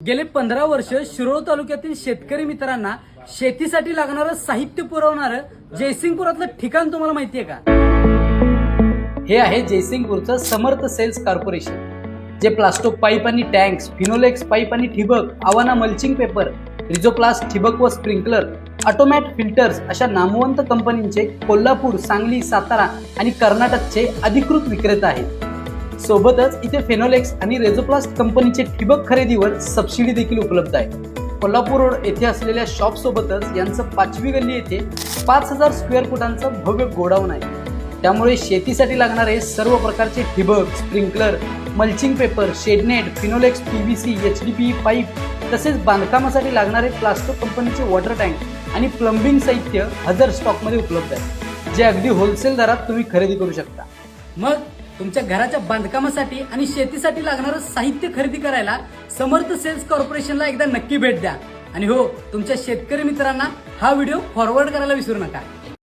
गेले पंधरा वर्ष शिरोळ तालुक्यातील शेतकरी मित्रांना शेतीसाठी लागणारं साहित्य पुरवणारं जयसिंगपुरातलं ठिकाण तुम्हाला माहितीये का? हे आहे जयसिंगपूरचं समर्थ सेल्स कॉर्पोरेशन जे प्लास्टो पाईप आणि टँक्स फिनोलेक्स पाईप आणि ठिबक आवाना मल्चिंग पेपर रिझोप्लास्ट ठिबक व स्प्रिंकलर ऑटोमॅट फिल्टर्स अशा नामवंत कंपनींचे कोल्हापूर सांगली सातारा आणि कर्नाटकचे अधिकृत विक्रेता आहेत. सोबतच इथे फेनोलेक्स आणि रेझोप्लास्ट कंपनीचे ठिबक खरेदीवर सबसिडी देखील उपलब्ध आहे. कोल्हापूर रोड येथे असलेल्या शॉप सोबतच यांचं पाचवी गल्ली येथे पाच हजार स्क्वेअर फुटांचं भव्य गोडाऊन आहे. त्यामुळे शेतीसाठी लागणारे सर्व प्रकारचे ठिबक sprinkler mulching paper shade net Finolex PVC H D P pipe तसेच बांधकामासाठी लागणारे प्लास्टो कंपनीचे वॉटर टँक आणि प्लंबिंग साहित्य हजर स्टॉकमध्ये उपलब्ध आहे. जे अगदी होलसेल दरात तुम्ही खरेदी करू शकता. मग तुमच्या घराच्या बांधकामासाठी आणि शेतीसाठी लागणारं साहित्य खरेदी करायला समर्थ सेल्स कॉर्पोरेशनला एकदा नक्की भेट द्या. आणि हो तुमच्या शेतकरी मित्रांना हा व्हिडिओ फॉरवर्ड करायला विसरू नका.